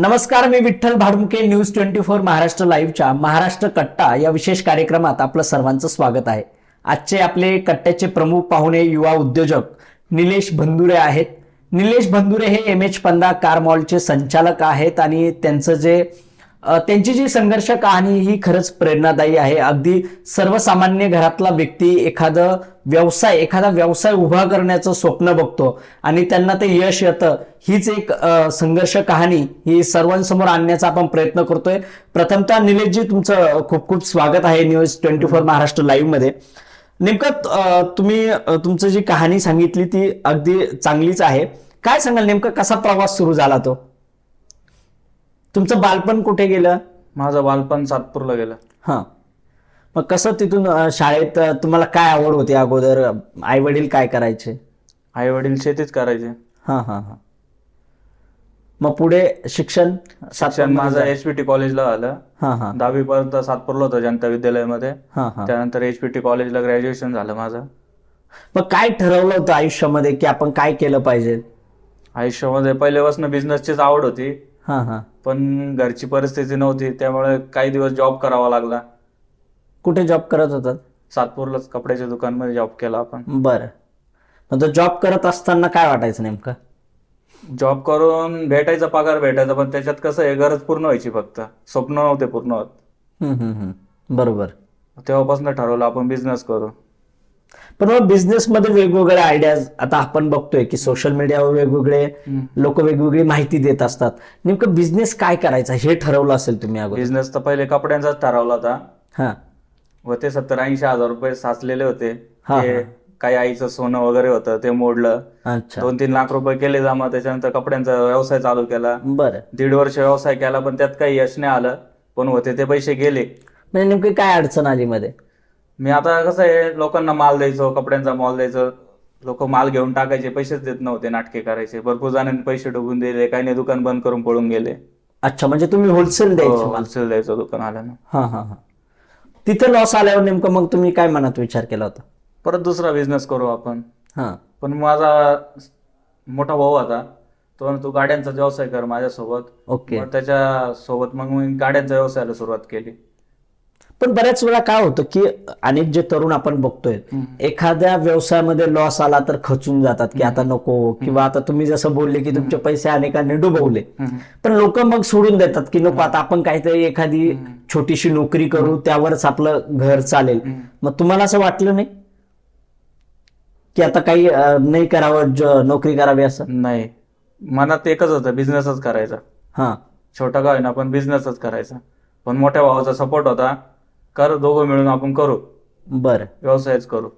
नमस्कार मी Vitthal Bhadmuke news twenty four Maharashtra लाईव्हच्या महाराष्ट्र कट्टा या विशेष कार्यक्रमात आपलं सर्वांचं स्वागत आहे. आजचे आपले कट्ट्याचे प्रमुख पाहुणे युवा उद्योजक निलेश बंधुरे आहेत. निलेश बंधुरे हे एम एच पंधरा कार मॉलचे संचालक आहेत आणि त्यांचं जे त्यांची जी संघर्ष कहाणी ही खरंच प्रेरणादायी आहे. अगदी सर्वसामान्य घरातला व्यक्ती एखादं व्यवसाय एखादा व्यवसाय उभा करण्याचं स्वप्न बघतो आणि त्यांना ते यश येतं हीच एक संघर्ष कहाणी ही सर्वांसमोर आणण्याचा आपण प्रयत्न करतोय. प्रथमतः निलेशजी तुमचं खूप खूप स्वागत आहे न्यूज ट्वेंटी फोर महाराष्ट्र लाईव्हमध्ये. नेमकं तुम्ही तुमचं जी कहाणी सांगितली ती अगदी चांगलीच आहे. काय सांगाल नेमकं कसा प्रवास सुरू झाला तो? तुमचं बालपण कुठे गेलं? माझं बालपण सातपूरला गेलं. हा. मग कसं तिथून अ, शाळेत अ, तुम्हाला काय आवड होती अगोदर? आई वडील काय करायचे? आई वडील शेतीच करायचे. हा हा हा. मग पुढे शिक्षण? शिक्षण माझं एचपीटी कॉलेजला झालं. हा हा. दहावी पर्यंत सातपूरला होतं जनता विद्यालयामध्ये. हा हा. त्यानंतर एचपीटी कॉलेजला ग्रॅज्युएशन झालं माझं. मग काय ठरवलं होतं आयुष्यामध्ये की आपण काय केलं पाहिजे? आयुष्यामध्ये पहिल्यापासून बिझनेसचीच आवड होती. हा हा. पण घरची परिस्थिती नव्हती त्यामुळे काही दिवस जॉब करावा लागला. कुठे जॉब करत होतात? सातपूरलाच कपड्याच्या दुकानमध्ये जॉब केला आपण. बरं. मग तो जॉब करत असताना काय वाटायचं नेमकं? जॉब करून भेटायचा पगार भेटायचा पण त्याच्यात कसं आहे गरज पूर्ण व्हायची फक्त. स्वप्न नव्हते पूर्ण होत. हम्म, हम्म, हम्म. बरोबर. तेव्हापासून ठरवलं आपण बिझनेस करू. पण मग बिझनेस मध्ये वेगवेगळ्या आयडियाज आता आपण बघतोय की सोशल मीडियावर वेगवेगळे लोक वेगवेगळी माहिती देत असतात. नेमकं बिझनेस काय करायचा? हे ठरवलं असेल तुम्ही अगोदर. बिझनेस तर पहिले कपड्यांचाच ठरवला होता. हा. होते सत्तर ऐंशी हजार रुपये साचलेले होते. हा, ते हा. काही आईचं सोनं वगैरे होतं ते मोडलं. अच्छा. दोन तीन लाख रुपये केले जमा त्याच्यानंतर कपड्यांचा व्यवसाय चालू केला. बरं. दीड वर्ष व्यवसाय केला पण त्यात काही यश नाही आलं. पण होते ते पैसे गेले. म्हणजे नेमकी काय अडचण आली मध्ये? मी आता कसं आहे लोकांना माल द्यायचो कपड्यांचा माल द्यायचो. लोक माल घेऊन टाकायचे पैसेच देत नव्हते नाटके करायचे. भरपूर जणांनी पैसे डुबून दिले काही नाही दुकान बंद करून पळून गेले. अच्छा म्हणजे तुम्ही होलसेल द्यायचे मला. होलसेल द्यायचं दुकान आल्यानं हा हा हा. तिथे लॉस आल्यावर नेमकं मग तुम्ही काय मनात विचार केला होता? परत दुसरा बिझनेस करू आपण. हा. पण माझा मोठा भाऊ होता तो म्हणतो, तू गाड्यांचा व्यवसाय कर माझ्यासोबत. ओके. मग त्याच्या सोबत मग मी गाड्यांच्या व्यवसायाला सुरुवात केली. पण बऱ्याच वेळा काय होतं की अनेक जे तरुण आपण बघतोय एखाद्या व्यवसायामध्ये लॉस आला तर खचून जातात की आता नको किंवा आता तुम्ही जसं बोलले की तुमचे पैसे अनेकांनी डुबवले. पण लोक मग सोडून देतात की नको आता आपण काहीतरी एखादी छोटीशी नोकरी करू त्यावरच आपलं घर चालेल. मग तुम्हाला असं वाटलं नाही? की आता काही नाही करावं नोकरी करावी असं? नाही. मनात एकच होतं बिझनेसच करायचा. हा. छोटा गाव आहे ना पण बिझनेसच करायचा. पण मोठ्या भावाचा सपोर्ट होता. कर दोघं मिळून आपण करू. बरं. व्यवसायच करू.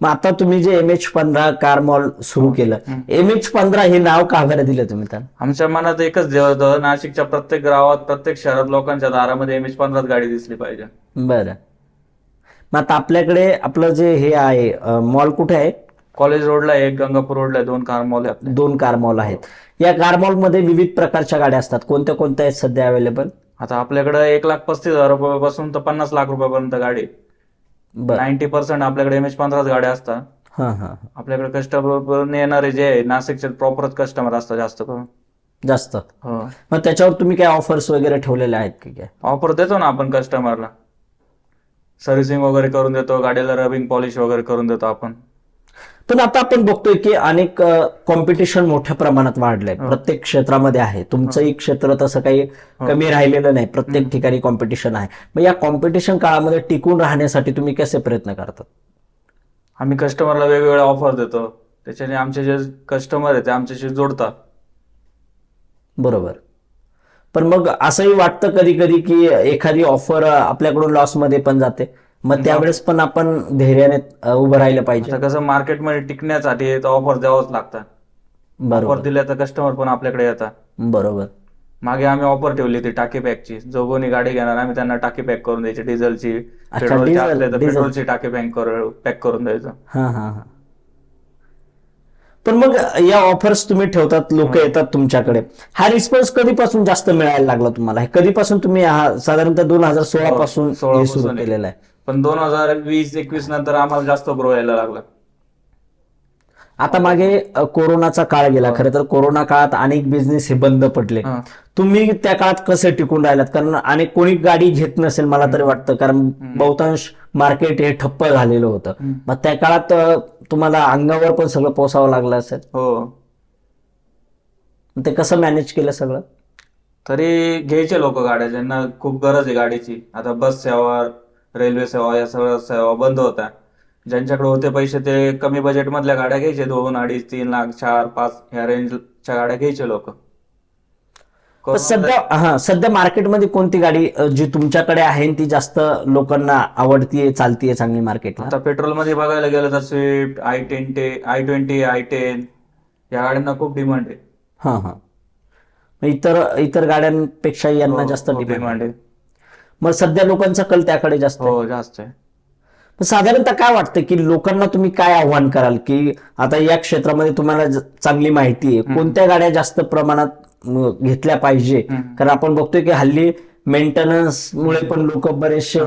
मग आता तुम्ही जे एम एच पंधरा कार मॉल सुरू केलं एम एच पंधरा हे नाव का बरं दिलं तुम्ही त्यांना आमच्या मनात एकच देव होतं नाशिकच्या प्रत्येक गावात प्रत्येक शहरात लोकांच्या दारामध्ये एम एच पंधराच गाडी दिसली पाहिजे. बरं. मग आता आपल्याकडे आपलं जे हे आहे मॉल कुठे आहे? कॉलेज रोडला एक गंगापूर रोडला दोन कार मॉल आहे आपले. दोन कार मॉल आहेत. या कार मॉलमध्ये विविध प्रकारच्या गाड्या असतात. कोणत्या कोणत्या आहेत सध्या अवेलेबल आता आपल्याकडे एक लाख पस्तीस हजार रुपयापासून तर पन्नास लाख रुपयापर्यंत गाडी. नाईन्टी पर्सेंट आपल्याकडे एम एच पंधराच गाड्या असतात. आपल्याकडे कस्टमर येणारे जे आहे, नाशिकचे प्रॉपरच कस्टमर असतात जास्त करून. जास्त. हो. मग त्याच्यावर तुम्ही काय ऑफर्स वगैरे ठेवलेले आहेत की काय? ऑफर देतो ना आपण कस्टमरला सर्व्हिसिंग वगैरे करून देतो गाडीला रबिंग पॉलिश वगैरे करून देतो आपण. पण आता आपण बघतोय की अनेक कॉम्पिटिशन मोठ्या प्रमाणात वाढलंय. प्रत्येक क्षेत्रामध्ये आहे. तुमचंही क्षेत्र तसं काही कमी राहिलेलं नाही. प्रत्येक ठिकाणी कॉम्पिटिशन आहे. मग या कॉम्पिटिशन काळामध्ये टिकून राहण्यासाठी तुम्ही कसे प्रयत्न करतात? आम्ही कस्टमरला वेगवेगळ्या ऑफर देतो. त्याच्याने आमचे जे कस्टमर आहे ते आमच्याशी जोडतात. बरोबर. पण मग असंही वाटतं कधी कधी की एखादी ऑफर आपल्याकडून लॉसमध्ये पण जाते? मग त्यावेळेस पण आपण धैर्याने उभं राहिलं पाहिजे. आता कसं मार्केटमध्ये टिकण्यासाठी ऑफर द्यावंच लागतात. ऑफर बरोबर दिल्या तर कस्टमर पण आपल्याकडे येतात. बरोबर. मागे आम्ही ऑफर ठेवली होती टाकी पॅकची जो कोणी गाडी घेणार आम्ही त्यांना टाकी पॅक करून द्यायची. डिझेलची पेट्रोलची डिझेल- असले तर डिझेल. पेट्रोलची टाकी पॅक करून पॅक करून द्यायचं. हा हा हा. पण मग या ऑफर्स तुम्ही ठेवतात लोक येतात तुमच्याकडे. हा रिस्पॉन्स कधीपासून जास्त मिळायला लागला तुम्हाला? हे कधीपासून तुम्ही हा साधारणतः दोन हजार सोळा पासून हे 16 सुरू पासून. केलेलं आहे? पण दोन हजार वीस एकवीस नंतर आम्हाला जास्त ग्रो यायला लागला. आता मागे कोरोनाचा काळ गेला. खरं तर कोरोना काळात अनेक बिझनेस हे बंद पडले. हा. तुम्ही त्या काळात कसे टिकून राहिलात? कारण अनेक कोणी गाडी घेत नसेल मला तरी वाटतं. कारण बहुतांश मार्केट हे ठप्प झालेलं होतं. मग त्या काळात तुम्हाला अंगावर पण सगळं पोसावं लागलं असेल? हो. ते कसं मॅनेज केलं सगळं? तरी घ्यायचे लोक गाड्या. ज्यांना खूप गरज आहे गाडीची. आता बस सेवा रेल्वे सेवा या सगळ्या सेवा बंद होत्या. ज्यांच्याकडे होते पैसे ते कमी बजेट मधल्या गाड्या घ्यायचे. दोन अडीच तीन लाख चार पाच ह्या रेंजच्या गाड्या घ्यायचे लोक. सध्या हा सध्या मार्केटमध्ये कोणती गाडी जी तुमच्याकडे आहे ती जास्त लोकांना आवडतीये चालतीये चांगली मार्केटला? आता पेट्रोलमध्ये बघायला गेलं तर स्विफ्ट आय टेन टे आय ट्वेंटी आय टेन या गाड्यांना खूप डिमांड आहे. हा हा. इतर इतर गाड्यांपेक्षा यांना हो, जास्त डिमांड आहे. मग सध्या लोकांचा कल त्याकडे जास्त. हो जास्त आहे. साधारणतः काय वाटतं की लोकांना तुम्ही काय आव्हान कराल? की आता या क्षेत्रामध्ये तुम्हाला चांगली माहिती आहे. कोणत्या गाड्या जास्त प्रमाणात घेतल्या पाहिजे. कारण आपण बघतोय की हल्ली मेंटेनन्स मुळे पण लोक बरेचसे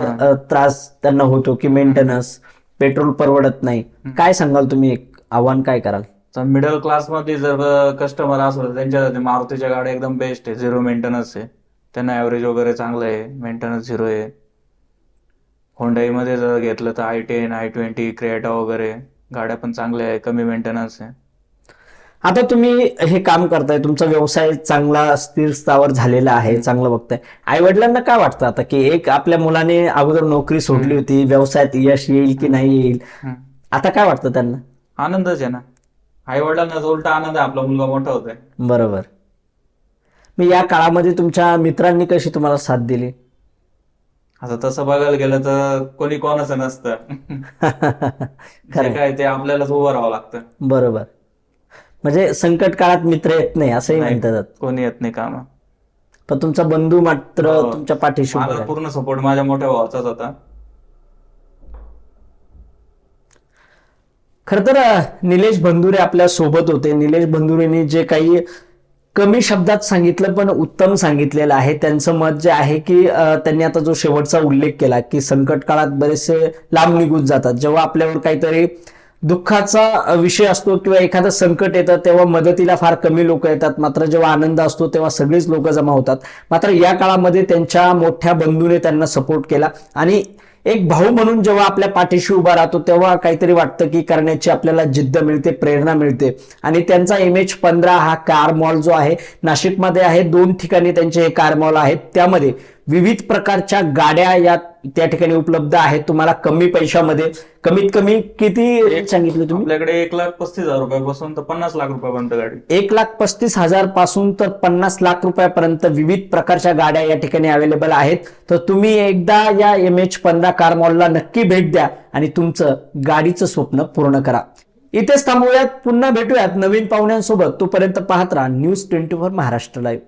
त्रास त्यांना होतो की मेंटेनन्स पेट्रोल परवडत नाही. काय सांगाल तुम्ही? एक आव्हान काय कराल? तर मिडल क्लासमध्ये जर कस्टमर असलं तर त्यांच्यासाठी मारुतीच्या गाड्या एकदम बेस्ट आहे. झिरो मेंटेनन्स आहे. त्यांना ऍव्हरेज वगैरे चांगलं आहे मेंटेनन्स झिरो आहे. होंडाई मध्ये जर घेतलं तर i ten i twenty Creta वगैरे गाड्या पण चांगल्या आहे कमी मेंटेनन्स आहे. आता तुम्ही हे काम करताय तुमचा व्यवसाय चांगला स्थिर स्थावर झालेला आहे चांगलं बघताय. आई वडिलांना काय वाटतं आता की एक आपल्या मुलाने अगोदर नोकरी सोडली होती व्यवसायात यश येईल की नाही येईल. आता काय वाटतं त्यांना? आनंदच आहे ना. आई वडिलांना उलटा आनंद आहे आपला मुलगा मोठा होतोय. बरोबर. मग या काळामध्ये तुमच्या मित्रांनी कशी तुम्हाला साथ दिली? आता तसं बघायला गेलं तर कोणी कोणाचं नसतं. जे काय ते आपल्यालाच उभं राहावं लागतं. बरोबर. म्हणजे संकट काळात मित्र येत नाही असंही नाही. म्हणतात कोणी येत नाही काम पण तुमचा बंधू मात्र हो. तुमच्या पाठीशी उभा माझा आहे. पूर्ण सपोर्ट माझ्या मोठ्या भावाचाच होता. खर तर अ, निलेश बंधुरे आपल्यासोबत होते. निलेश बंधुरेंनी जे काही कमी शब्दात सांगितलं पण उत्तम सांगितलेलं आहे. त्यांचं मत जे आहे की त्यांनी आता जो शेवटचा उल्लेख केला की संकट काळात बरेचसे लांब निघून जातात. जेव्हा आपल्यावर काहीतरी दुःखाचा विषय असतो किंवा एखादं संकट येतं तेव्हा मदतीला फार कमी लोक येतात. मात्र जेव्हा आनंद असतो तेव्हा सगळीच लोक जमा होतात. मात्र या काळामध्ये त्यांच्या मोठ्या बंधूने त्यांना सपोर्ट केला. आणि एक भाऊ म्हणून जेव्हा आपल्या पाठीशी उभा राहतो तेव्हा काहीतरी वाटतं की करण्याची आपल्याला जिद्द मिळते प्रेरणा मिळते. आणि त्यांचा एम एच पंधरा हा कार मॉल जो आहे नाशिकमध्ये आहे. दोन ठिकाणी त्यांचे हे कार मॉल आहेत. त्यामध्ये विविध प्रकारच्या गाड्या या त्या ठिकाणी उपलब्ध आहेत. तुम्हाला कमी पैशामध्ये कमीत कमी किती रेट सांगितले तुम्ही? आपल्याकडे एक लाख पस्तीस हजार रुपयापासून तर पन्नास लाख रुपयापर्यंत गाडी. एक लाख पस्तीस हजारपासून तर पन्नास लाख रुपयापर्यंत विविध प्रकारच्या गाड्या या ठिकाणी अवेलेबल आहेत. तर तुम्ही एकदा या एम एच पंधरा कार मॉलला नक्की भेट द्या आणि तुमचं गाडीचं स्वप्न पूर्ण करा. इथेच थांबूयात. पुन्हा भेटूयात नवीन पाहुण्यांसोबत. तोपर्यंत पाहत राहा news twenty four Maharashtra live